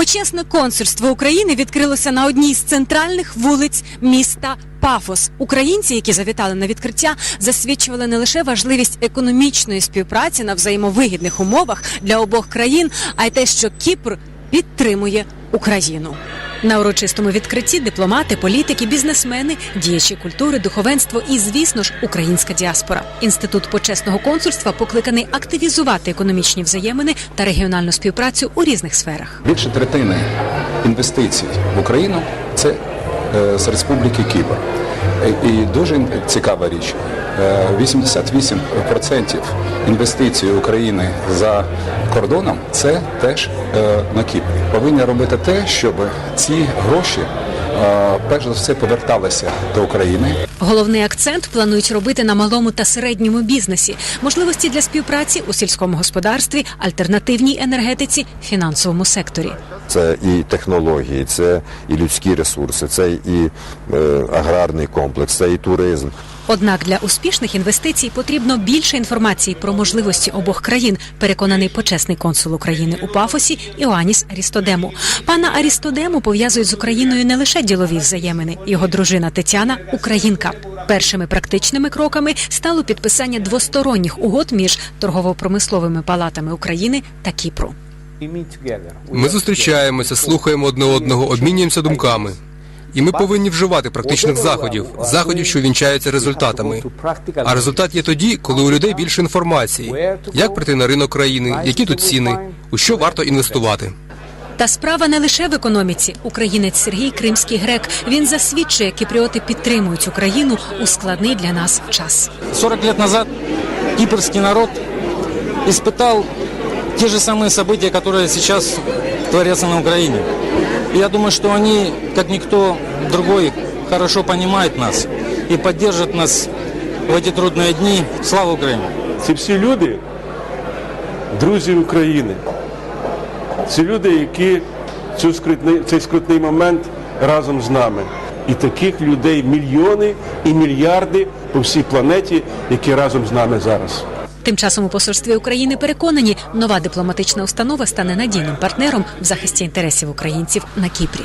Почесне консульство України відкрилося на одній з центральних вулиць міста Пафос. Українці, які завітали на відкриття, засвідчували не лише важливість економічної співпраці на взаємовигідних умовах для обох країн, а й те, що Кіпр підтримує Україну. На урочистому відкритті дипломати, політики, бізнесмени, діячі культури, духовенство і, звісно ж, українська діаспора. Інститут почесного консульства покликаний активізувати економічні взаємини та регіональну співпрацю у різних сферах. Більше третини інвестицій в Україну це е, з Республіки. Е, І дуже цікава річ. е, 88% інвестицій України за кордоном це теж е, на Кіпр. Повинні робити те, щоб ці гроші перш за все поверталися до України. Головний акцент планують робити на малому та середньому бізнесі, можливості для співпраці у сільському господарстві, альтернативній енергетиці, фінансовому секторі. Це і технології, це і людські ресурси, це і е, аграрний комплекс, це і туризм. Однак для успішних інвестицій потрібно більше інформації про можливості обох країн, переконаний почесний консул України у Пафосі Іоаніс Арістодему. Пана Арістодему пов'язують з Україною не лише ділові взаємини. Його дружина Тетяна українка. Першими практичними кроками стало підписання двосторонніх угод між торгово-промисловими палатами України та Кіпру. Ми зустрічаємося, слухаємо одне одного, обмінюємося думками. І ми повинні вживати практичних заходів, заходів, що вінчаються результатами. А результат є тоді, коли у людей більше інформації, як прийти на ринок країни, які тут ціни, у що варто інвестувати. Та справа не лише в економіці. Українець Сергій Кримський грек. Він засвідчує, кіпріоти підтримують Україну у складний для нас час. 40 лет назад кипрский народ испытал те же самые события, которые сейчас творятся на Украине. И я думаю, что они, как никто другой, хорошо понимают нас и поддержат нас в эти трудные дни. Слава Украине! Ці всі люди друзі України. Це люди, які цю скрутний, цей скрутний момент разом з нами. І таких людей мільйони і мільярди по всій планеті, які разом з нами зараз. Тим часом у посольстві України переконані, нова дипломатична установа стане надійним партнером в захисті інтересів українців на Кіпрі.